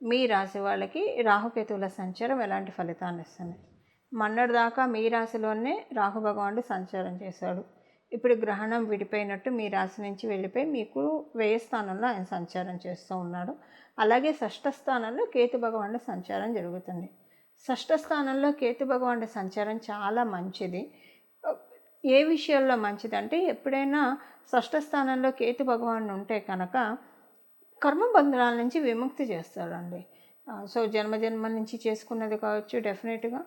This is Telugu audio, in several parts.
మీ రాశి వాళ్ళకి రాహుకేతువుల సంచారం ఎలాంటి ఫలితాన్ని ఇస్తుంది? మొన్నటి దాకా మీ రాశిలోనే రాహు భగవానుడు సంచారం చేశాడు. ఇప్పుడు గ్రహణం విడిపోయినట్టు మీ రాశి నుంచి వెళ్ళిపోయి మీకు వ్యయ స్థానంలో ఆయన సంచారం చేస్తూ ఉన్నాడు. అలాగే షష్ఠ స్థానంలో కేతు భగవానుడు సంచారం జరుగుతుంది. షష్ఠ స్థానంలో కేతు భగవానుడి సంచారం చాలా మంచిది. ఏ విషయాల్లో మంచిదంటే ఎప్పుడైనా షష్ఠ స్థానంలో కేతు భగవానుడు ఉంటే కనుక కర్మబంధనాల నుంచి విముక్తి చేస్తాడండి. సో జన్మ జన్మ నుంచి చేసుకున్నది కావచ్చు డెఫినెట్గా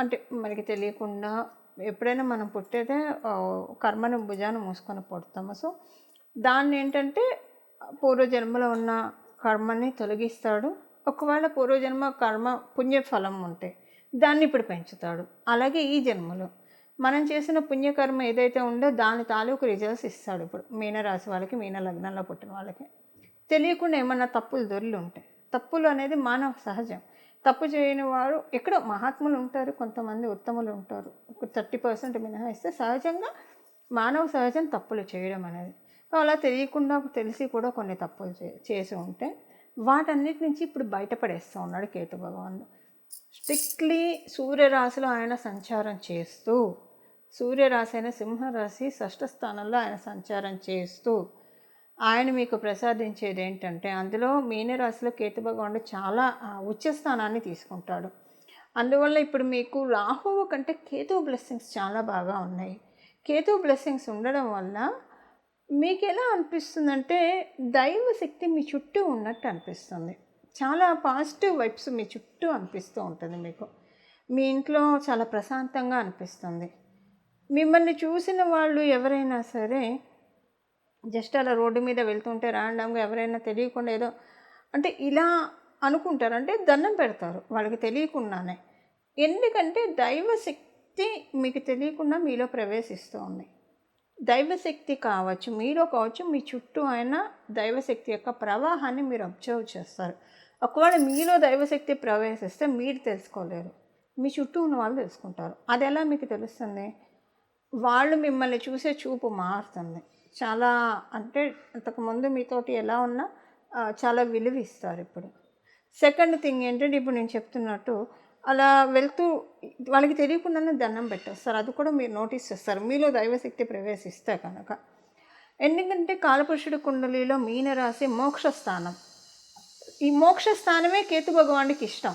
అంటే మనకి తెలియకుండా ఎప్పుడైనా మనం పుట్టేదే కర్మను భుజాన్ని మూసుకొని పుడతాము. సో దాన్ని ఏంటంటే పూర్వజన్మలో ఉన్న కర్మని తొలగిస్తాడు. ఒకవేళ పూర్వజన్మ కర్మ పుణ్యఫలం ఉంటే దాన్ని ఇప్పుడు పెంచుతాడు. అలాగే ఈ జన్మలో మనం చేసిన పుణ్యకర్మ ఏదైతే ఉందో దాని తాలూకు రిజల్ట్స్ ఇస్తాడు. ఇప్పుడు మీనరాశి వాళ్ళకి మీన లగ్నంలో పుట్టిన వాళ్ళకి. తెలియకుండా ఏమన్నా తప్పులు దొరులు ఉంటాయి తప్పులు అనేది మానవ సహజం. తప్పు చేయని వారు ఎక్కడో మహాత్ములు ఉంటారు కొంతమంది ఉత్తములు ఉంటారు. ఒక థర్టీ పర్సెంట్ మినహాయిస్తే సహజంగా మానవ సహజం తప్పులు చేయడం అనేది. అలా తెలియకుండా తెలిసి కూడా కొన్ని తప్పులు చే చేసి ఉంటే వాటన్నిటి నుంచి ఇప్పుడు బయటపడేస్తూ ఉన్నాడు కేతు భగవానుడు. స్ట్రిక్ట్లీ సూర్యరాశిలో ఆయన సంచారం చేస్తూ సూర్యరాశి అయిన సింహరాశి షష్ఠ స్థానంలో ఆయన సంచారం చేస్తూ ఆయన మీకు ప్రసాదించేది ఏంటంటే అందులో మీనరాశిలో కేతుభగవానుడు చాలా ఆ, ఉచ్చ స్థానాన్ని తీసుకుంటాడు. అందువల్ల ఇప్పుడు మీకు రాహువు కంటే కేతు బ్లెస్సింగ్స్ చాలా బాగా ఉన్నాయి. కేతు బ్లెస్సింగ్స్ ఉండడం వల్ల మీకు ఎలా అనిపిస్తుందంటే దైవ శక్తి మీ చుట్టూ ఉన్నట్టు అనిపిస్తుంది. చాలా పాజిటివ్ వైబ్స్ మీ చుట్టూ అనిపిస్తూ ఉంటుంది మీకు. మీ ఇంట్లో చాలా ప్రశాంతంగా అనిపిస్తుంది. మిమ్మల్ని చూసిన వాళ్ళు ఎవరైనా సరే జస్ట్ అలా రోడ్డు మీద వెళ్తుంటే ర్యాండమ్గా ఎవరైనా తెలియకుండా ఏదో అంటే ఇలా అనుకుంటారు. అంటే దండం పెడతారు వాళ్ళకి తెలియకుండానే. ఎందుకంటే దైవశక్తి మీకు తెలియకుండా మీలో ప్రవేశిస్తూ ఉంది దైవశక్తి కావచ్చు మీలో కావచ్చు మీ చుట్టూ అయిన దైవశక్తి యొక్క ప్రవాహాన్ని మీరు అబ్జర్వ్ చేస్తారు. ఒకవేళ మీలో దైవశక్తి ప్రవేశిస్తే మీరు తెలుసుకోలేరు. మీ చుట్టూ ఉన్న వాళ్ళు తెలుసుకుంటారు. అది ఎలా మీకు తెలుస్తుంది? వాళ్ళు మిమ్మల్ని చూసే చూపు మారుతుంది. చాలా అంటే అంతకుముందు మీతోటి ఎలా ఉన్నా చాలా విలువ ఇస్తారు ఇప్పుడు. సెకండ్ థింగ్ ఏంటంటే ఇప్పుడు నేను చెప్తున్నట్టు అలా వెళ్తూ వాళ్ళకి తెలియకుండానే దండం పెట్టేస్తారు అది కూడా మీరు నోటీస్ చేస్తారు. మీలో దైవశక్తి ప్రవేశిస్తే కనుక. ఎందుకంటే కాలపురుషుడి కుండలిలో మీనరాశి మోక్ష మోక్షస్థానం. ఈ మోక్ష స్థానమే కేతు భగవానికి ఇష్టం.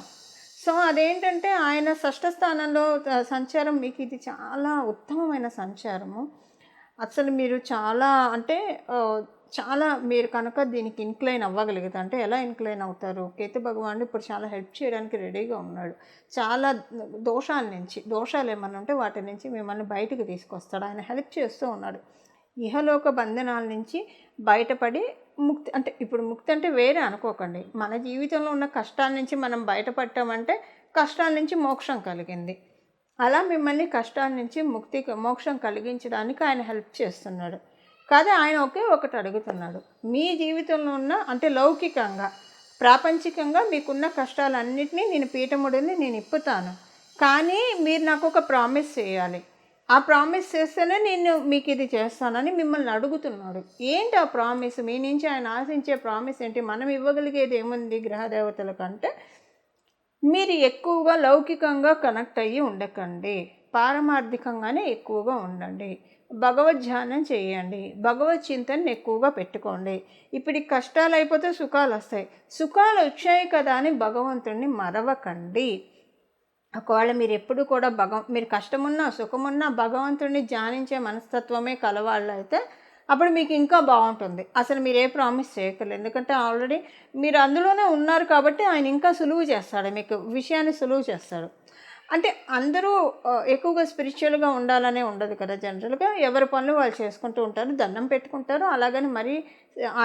సో అదేంటంటే ఆయన షష్ఠ స్థానంలో సంచారం మీకు ఇది చాలా ఉత్తమమైన సంచారము. అసలు మీరు చాలా అంటే చాలా మీరు కనుక దీనికి ఇన్క్లైన్ అవ్వగలుగుతారు అంటే ఎలా ఇన్క్లైన్ అవుతారు? కేతు భగవానుడు ఇప్పుడు చాలా హెల్ప్ చేయడానికి రెడీగా ఉన్నాడు. చాలా దోషాల నుంచి దోషాలు ఏమన్నా ఉంటే వాటి నుంచి మిమ్మల్ని బయటకు తీసుకొస్తాడు. ఆయన హెల్ప్ చేస్తూ ఉన్నాడు. ఇహలోక బంధనాల నుంచి బయటపడి ముక్తి అంటే ఇప్పుడు ముక్తి అంటే వేరే అనుకోకండి. మన జీవితంలో ఉన్న కష్టాల నుంచి మనం బయటపడ్డామంటే కష్టాల నుంచి మోక్షం కలిగింది. అలా మిమ్మల్ని కష్టాల నుంచి ముక్తి మోక్షం కలిగించడానికి ఆయన హెల్ప్ చేస్తున్నాడు. కాదు ఆయన ఒకే ఒకటి అడుగుతున్నాడు. మీ జీవితంలో ఉన్న అంటే లౌకికంగా ప్రాపంచికంగా మీకున్న కష్టాలన్నింటినీ నేను పీఠముడిని నేను ఇప్పుతాను. కానీ మీరు నాకు ఒక ప్రామిస్ చేయాలి. ఆ ప్రామిస్ చేస్తేనే నేను మీకు ఇది చేస్తానని మిమ్మల్ని అడుగుతున్నాడు. ఏంటి ఆ ప్రామిస్? మీ నుంచి ఆయన ఆశించే ప్రామిస్ ఏంటి? మనం ఇవ్వగలిగేది ఏముంది? గ్రహదేవతల కంటే మీరు ఎక్కువగా లౌకికంగా కనెక్ట్ అయ్యి ఉండకండి. పారమార్థికంగానే ఎక్కువగా ఉండండి. భగవద్ ధ్యానం చేయండి. భగవత్ చింతనని ఎక్కువగా పెట్టుకోండి. ఇప్పుడు కష్టాలు అయిపోతే సుఖాలు వస్తాయి. సుఖాలు వచ్చాయి కదా అని భగవంతుడిని మరవకండి. ఒకవేళ మీరు ఎప్పుడు కూడా భగవ మీరు కష్టమున్నా సుఖమున్నా భగవంతుడిని ధ్యానించే మనస్తత్వమే కలవాళ్ళు అయితే అప్పుడు మీకు ఇంకా బాగుంటుంది. అసలు మీరు ఏ ప్రామిస్ చేయకర్లేదు ఎందుకంటే ఆల్రెడీ మీరు అందులోనే ఉన్నారు కాబట్టి ఆయన ఇంకా సులువు చేస్తాడు. మీకు విషయాన్ని సులువు చేస్తాడు. అంటే అందరూ ఎక్కువగా స్పిరిచువల్గా ఉండాలనే ఉండదు కదా జనరల్గా. ఎవరి పనులు వాళ్ళు చేసుకుంటూ ఉంటారు దండం పెట్టుకుంటారు. అలాగని మరీ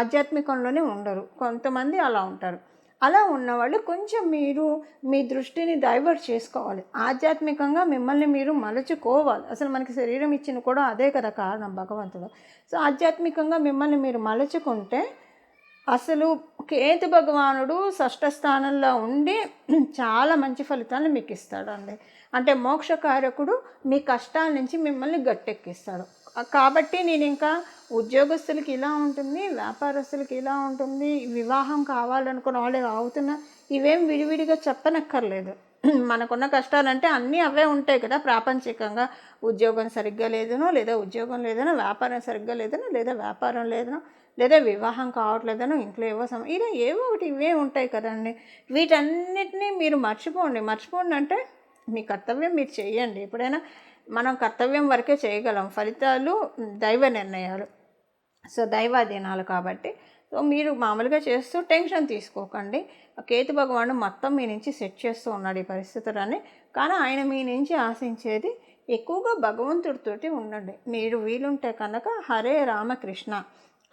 ఆధ్యాత్మికంలోనే ఉండరు. కొంతమంది అలా ఉంటారు. అలా ఉన్నవాళ్ళు కొంచెం మీరు మీ దృష్టిని డైవర్ట్ చేసుకోవాలి. ఆధ్యాత్మికంగా మిమ్మల్ని మీరు మలచుకోవాలి. అసలు మనకి శరీరం ఇచ్చిన కూడా అదే కదా కారణం భగవంతుడు. సో ఆధ్యాత్మికంగా మిమ్మల్ని మీరు మలచుకుంటే అసలు కేతు భగవానుడు షష్ఠ స్థానంలో ఉండి చాలా మంచి ఫలితాలను మీకు ఇస్తాడండి అంటే మోక్షకారకుడు మీ కష్టాల నుంచి మిమ్మల్ని గట్టెక్కిస్తాడు. కాబట్టి నేను ఇంకా ఉద్యోగస్తులకి ఇలా ఉంటుంది వ్యాపారస్తులకి ఇలా ఉంటుంది వివాహం కావాలనుకున్న వాళ్ళు అవుతున్నా ఇవేం విడివిడిగా చెప్పనక్కర్లేదు. మనకున్న కష్టాలంటే అన్నీ అవే ఉంటాయి కదా ప్రాపంచికంగా. ఉద్యోగం సరిగ్గా లేదనో లేదా ఉద్యోగం లేదనో వ్యాపారం సరిగ్గా లేదనో లేదా వ్యాపారం లేదనో లేదా వివాహం కావట్లేదనో ఇంట్లో ఏవో సమ ఇలా ఏవో ఒకటి ఇవే ఉంటాయి కదండి. వీటన్నిటినీ మీరు మర్చిపోండి. మర్చిపోండి అంటే మీ కర్తవ్యం మీరు చేయండి ఎప్పుడైనా మనం కర్తవ్యం వరకే చేయగలం. ఫలితాలు దైవ నిర్ణయాలు. సో దైవాధీనాలు కాబట్టి. సో మీరు మామూలుగా చేస్తూ టెన్షన్ తీసుకోకండి. కేతు భగవానుడు మొత్తం మీ నుంచి సెట్ చేస్తూ ఉన్నాడు ఈ పరిస్థితులని కానీ ఆయన మీ నుంచి ఆశించేది ఎక్కువగా భగవంతుడితోటి ఉండండి. మీరు వీలుంటే కనుక హరే రామకృష్ణ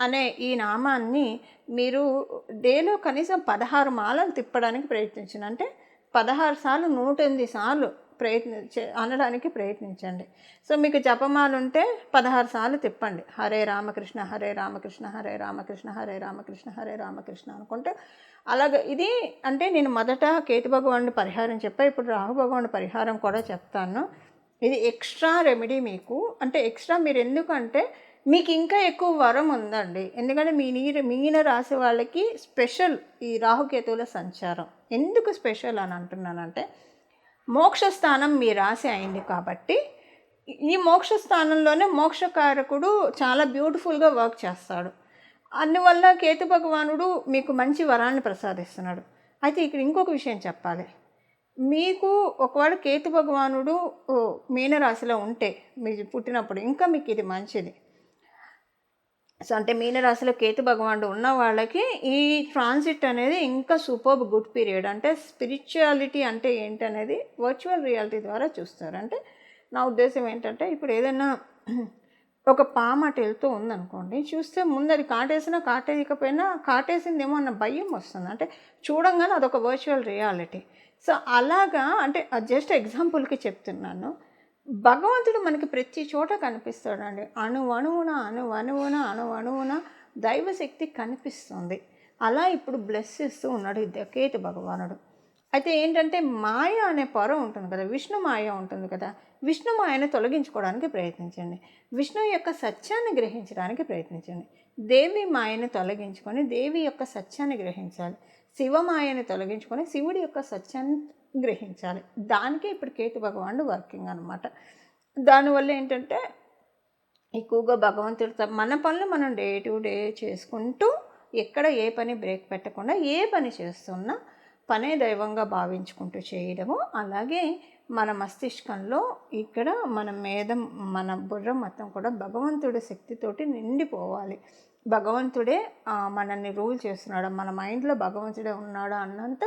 అనే ఈ నామాన్ని మీరు డేలో కనీసం పదహారు మాలలు తిప్పడానికి ప్రయత్నించండి. అంటే పదహారు సార్లు నూట ఎనిమిది సార్లు ప్రయత్ని అనడానికి ప్రయత్నించండి. సో మీకు జపమాలు ఉంటే పదహారు సార్లు తిప్పండి. హరే రామకృష్ణ హరే రామకృష్ణ హరే రామకృష్ణ హరే రామకృష్ణ హరే రామకృష్ణ అనుకుంటే అలాగ ఇది అంటే నేను మొదట కేతు భగవానుడి పరిహారం చెప్పా ఇప్పుడు రాహు భగవానుడి పరిహారం కూడా చెప్తాను. ఇది ఎక్స్ట్రా రెమెడీ మీకు. అంటే ఎక్స్ట్రా మీరు ఎందుకంటే మీకు ఇంకా ఎక్కువ వరం ఉందండి. ఎందుకంటే మీ నీరు మీన రాశి వాళ్ళకి స్పెషల్ ఈ రాహుకేతువుల సంచారం. ఎందుకు స్పెషల్ అని అంటున్నానంటే మోక్షస్థానం మీ రాశి అయింది కాబట్టి ఈ మోక్షస్థానంలోనే మోక్షకారకుడు చాలా బ్యూటిఫుల్గా వర్క్ చేస్తాడు. అందువల్ల కేతు భగవానుడు మీకు మంచి వరాన్ని ప్రసాదిస్తున్నాడు. అయితే ఇక్కడ ఇంకొక విషయం చెప్పాలి. మీకు ఒకవేళ కేతు భగవానుడు మీనరాశిలో ఉంటే మీరు పుట్టినప్పుడు ఇంకా మీకు ఇది మంచిది. అంటే మీనరాశిలో కేతు భగవానుడు ఉన్న వాళ్ళకి ఈ ట్రాన్సిట్ అనేది ఇంకా సూపర్ గుడ్ పీరియడ్. అంటే స్పిరిచువాలిటీ అంటే ఏంటనేది వర్చువల్ రియాలిటీ ద్వారా చూస్తారు. అంటే నా ఉద్దేశం ఏంటంటే ఇప్పుడు ఏదైనా ఒక పాము అటు వెళ్తూ ఉందనుకోండి చూస్తే ముందు అది కాటేసినా కాటేయకపోయినా కాటేసిందేమో అన్న భయం వస్తుంది. అంటే చూడంగానే అదొక వర్చువల్ రియాలిటీ. సో అలాగా అంటే జస్ట్ ఎగ్జాంపుల్కి చెప్తున్నాను. భగవంతుడు మనకి ప్రతి చోట కనిపిస్తాడండి. అణువణువున అణువణువున అణువణువున దైవశక్తి కనిపిస్తుంది. అలా ఇప్పుడు బ్లెస్ చేస్తూ ఉన్నాడు ఈ దకేతు భగవానుడు. అయితే ఏంటంటే మాయ అనే పొర ఉంటుంది కదా విష్ణు మాయ ఉంటుంది కదా విష్ణు మాయను తొలగించుకోవడానికి ప్రయత్నించండి. విష్ణు యొక్క సత్యాన్ని గ్రహించడానికి ప్రయత్నించండి. దేవి మాయను తొలగించుకొని దేవి యొక్క సత్యాన్ని గ్రహించాలి. శివమాయని తొలగించుకొని శివుడి యొక్క సత్యాన్ని గ్రహించాలి. దానికే ఇప్పుడు కేతు భగవానుడు వర్కింగ్ అనమాట దానివల్ల ఏంటంటే ఎక్కువగా భగవంతుడితో మన పనులు మనం డే టు డే చేసుకుంటూ ఎక్కడ ఏ పని బ్రేక్ పెట్టకుండా ఏ పని చేస్తున్నా పనే దైవంగా భావించుకుంటూ చేయడము. అలాగే మన మస్తిష్కంలో ఇక్కడ మన మేధం మన బుర్ర మొత్తం కూడా భగవంతుడి శక్తితోటి నిండిపోవాలి. భగవంతుడే మనల్ని రూల్ చేస్తున్నాడు. మన మైండ్లో భగవంతుడే ఉన్నాడు అన్నంత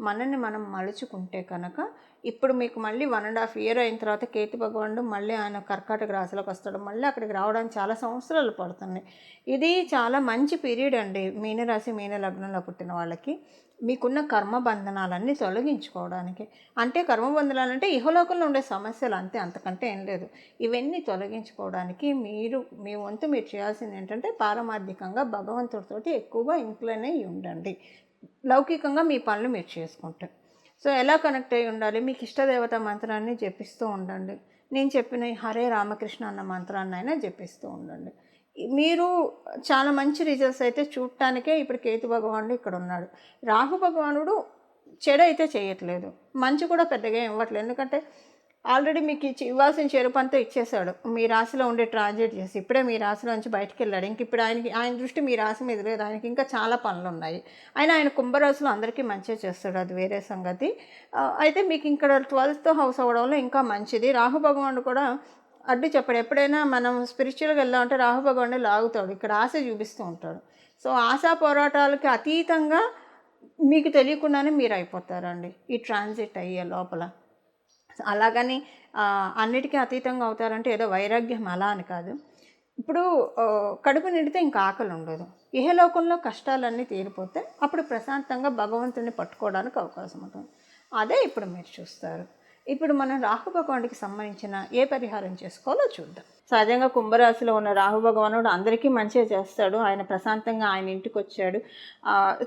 మనల్ని మనం మలుచుకుంటే కనుక ఇప్పుడు మీకు మళ్ళీ వన్ అండ్ హాఫ్ ఇయర్ అయిన తర్వాత కేతు భగవానుడు మళ్ళీ ఆయన కర్కాటక రాశిలోకి వస్తాడు. మళ్ళీ అక్కడికి రావడానికి చాలా సంవత్సరాలు పడుతున్నాయి. ఇది చాలా మంచి పీరియడ్ అండి మీనరాశి మీన లగ్నంలో పుట్టిన వాళ్ళకి. మీకున్న కర్మ బంధనాలన్నీ తొలగించుకోవడానికి. అంటే కర్మ బంధనాలు అంటే ఇహలోకంలో ఉండే సమస్యలు అంతే అంతకంటే ఏం లేదు. ఇవన్నీ తొలగించుకోవడానికి మీరు మీ వంతు మీరు చేయాల్సింది ఏంటంటే పారమార్థికంగా భగవంతుడితోటి ఎక్కువగా ఇంక్లైన్ అయ్యి ఉండండి. లౌకికంగా మీ పనులు మీరు చేసుకుంటారు సో ఎలా కనెక్ట్ అయ్యి ఉండాలి? మీకు ఇష్టదేవత మంత్రాన్ని జపిస్తూ ఉండండి. నేను చెప్పిన హరే రామకృష్ణ అన్న మంత్రాన్ని అయినా జపిస్తూ ఉండండి. మీరు చాలా మంచి రిజల్ట్స్ అయితే చూడటానికే ఇప్పుడు కేతు భగవానుడు ఇక్కడ ఉన్నాడు. రాహు భగవానుడు చెడు అయితే చేయట్లేదు. మంచి కూడా పెద్దగా ఇవ్వట్లేదు. ఎందుకంటే ఆల్రెడీ మీకు ఇచ్చి ఇవ్వాల్సిన చెరుపు అంతా ఇచ్చేశాడు. మీ రాశిలో ఉండే ట్రాన్జిట్ చేసి ఇప్పుడే మీ రాశిలో నుంచి బయటకు వెళ్ళాడు ఇంక ఇప్పుడు ఆయనకి ఆయన దృష్టి మీ రాశి మీద లేదు. ఆయనకి ఇంకా చాలా పనులు ఉన్నాయి ఆయన ఆయన కుంభరాశిలో అందరికీ మంచిగా చేస్తాడు. అది వేరే సంగతి. అయితే మీకు ఇక్కడ ట్వెల్త్ హౌస్ అవ్వడంలో ఇంకా మంచిది. రాహు భగవానుడు కూడా అడ్డు చెప్పాడు. ఎప్పుడైనా మనం స్పిరిచువల్గా వెళ్ళామంటే రాహు భగవానుడు లాగుతాడు. ఇక్కడ ఆశ చూపిస్తూ ఉంటాడు. సో ఆశా పోరాటాలకి అతీతంగా మీకు తెలియకుండానే మీరు అయిపోతారండి ఈ ట్రాన్సిట్ అయ్యే లోపల. అలాగని అన్నిటికీ అతీతంగా అవుతారంటే ఏదో వైరాగ్యం అలా అని కాదు. ఇప్పుడు కడుపు నిండితే ఇంకా ఆకలి ఉండదు. ఇహలోకంలో కష్టాలన్నీ తీరిపోతే అప్పుడు ప్రశాంతంగా భగవంతుని పట్టుకోవడానికి అవకాశం ఉంటుంది. అదే ఇప్పుడు మీరు చూస్తారు. ఇప్పుడు మనం రాహు భగవానికి సంబంధించిన ఏ పరిహారం చేసుకోవాలో చూద్దాం. సహజంగా కుంభరాశిలో ఉన్న రాహు భగవానుడు అందరికీ మంచిగా చేస్తాడు. ఆయన ప్రశాంతంగా ఆయన ఇంటికి వచ్చాడు.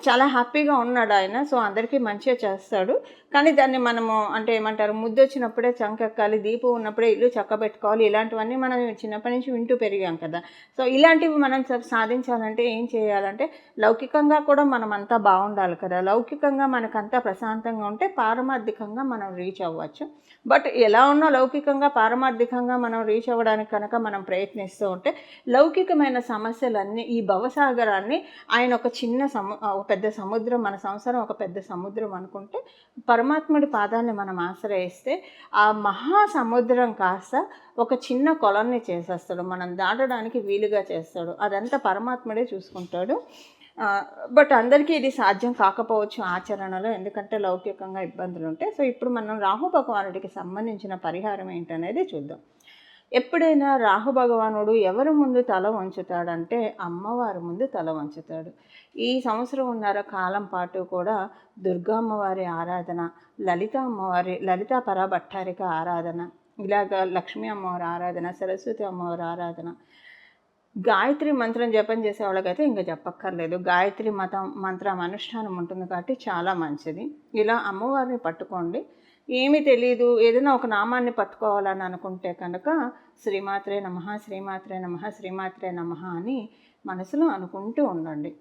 చాలా హ్యాపీగా ఉన్నాడు ఆయన సో అందరికీ మంచిగా చేస్తాడు. కానీ దాన్ని మనము అంటే ఏమంటారు ముద్దు వచ్చినప్పుడే చంకెక్కాలి దీపం ఉన్నప్పుడే ఇల్లు చక్కబెట్టుకోవాలి ఇలాంటివన్నీ మనం చిన్నప్పటి నుంచి వింటూ పెరిగాం కదా. సో ఇలాంటివి మనం సాధించాలంటే ఏం చేయాలంటే లౌకికంగా కూడా మనం అంతా బాగుండాలి కదా. లౌకికంగా మనకంతా ప్రశాంతంగా ఉంటే పారమార్థికంగా మనం రీచ్ అవ్వచ్చు. బట్ ఎలా ఉన్నా లౌకికంగా పారమార్థికంగా మనం రీచ్ అవ్వడానికి కనుక మనం ప్రయత్నిస్తూ ఉంటే లౌకికమైన సమస్యలన్నీ ఈ భవసాగరాన్ని ఆయన ఒక చిన్న సము ఒక పెద్ద సముద్రం మన సంసారం ఒక పెద్ద సముద్రం అనుకుంటే పరమాత్ముడి పాదాన్ని మనం ఆశ్రయిస్తే ఆ మహా సముద్రం కాస్త ఒక చిన్న కొలన్ని చేసేస్తాడు. మనం దాటడానికి వీలుగా చేస్తాడు. అదంతా పరమాత్ముడే చూసుకుంటాడు. బట్ అందరికీ ఇది సాధ్యం కాకపోవచ్చు ఆచరణలో ఎందుకంటే లౌకికంగా ఇబ్బందులు ఉంటాయి సో ఇప్పుడు మనం రాహు భగవానుడికి సంబంధించిన పరిహారం ఏంటనేది చూద్దాం. ఎప్పుడైనా రాహు భగవానుడు ఎవరి ముందు తల వంచుతాడంటే అమ్మవారి ముందు తల వంచుతాడు. ఈ సంవత్సరం ఉన్నర కాలం పాటు కూడా దుర్గా అమ్మవారి ఆరాధన లలిత అమ్మవారి లలితా పరాభట్టారిక ఆరాధన ఇలాగ లక్ష్మీ అమ్మవారి ఆరాధన సరస్వతి అమ్మవారి ఆరాధన. గాయత్రి మంత్రం జపం చేసే వాళ్ళకైతే ఇంకా చెప్పక్కర్లేదు గాయత్రి మతం మంత్రం అనుష్ఠానం ఉంటుంది కాబట్టి చాలా మంచిది. ఇలా అమ్మవారిని పట్టుకోండి. ఏమీ తెలియదు ఏదైనా ఒక నామాన్ని పట్టుకోవాలని అనుకుంటే కనుక శ్రీమాత్రే నమ శ్రీమాత్రే నమ శ్రీమాత్రే నమ అని మనసులో అనుకుంటూ ఉండండి.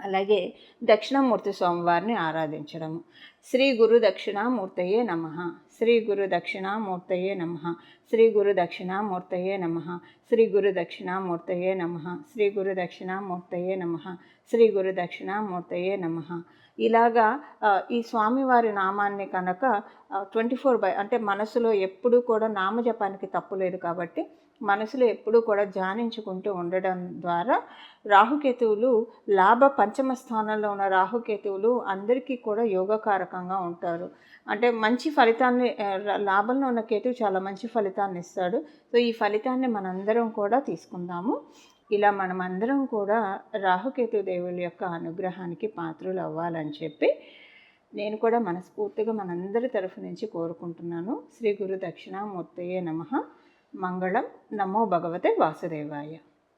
అలాగే దక్షిణామూర్తి స్వామివారిని ఆరాధించడము. శ్రీ గురు దక్షిణామూర్తయే నమ శ్రీ గురు దక్షిణామూర్తయే నమ శ్రీ గురు దక్షిణామూర్తయే నమ శ్రీ గురు దక్షిణామూర్తయే నమ శ్రీ గురు దక్షిణామూర్తయే నమ శ్రీ గురు దక్షిణామూర్తయే నమ. ఇలాగా ఈ స్వామివారి నామాన్ని కనుక ట్వంటీ ఫోర్ బై అంటే మనసులో ఎప్పుడూ కూడా నామజపానికి తప్పు లేదు కాబట్టి మనసులో ఎప్పుడూ కూడా ధ్యానించుకుంటూ ఉండడం ద్వారా రాహుకేతువులు లాభ పంచమ స్థానంలో ఉన్న రాహుకేతువులు అందరికీ కూడా యోగకారకంగా ఉంటారు. అంటే మంచి ఫలితాన్ని లాభంలో ఉన్న కేతువు చాలా మంచి ఫలితాన్ని ఇస్తాడు. సో ఈ ఫలితాన్ని మనందరం కూడా తీసుకుందాము. ఇలా మనమందరం కూడా రాహుకేతు దేవుళ్ళ యొక్క అనుగ్రహానికి పాత్రలు అవ్వాలని చెప్పి నేను కూడా మనస్ఫూర్తిగా మనందరి తరఫు నుంచి కోరుకుంటున్నాను. శ్రీ గురు దక్షిణామూర్తయే నమ. మంగళం. నమో భగవతే వాసుదేవాయ.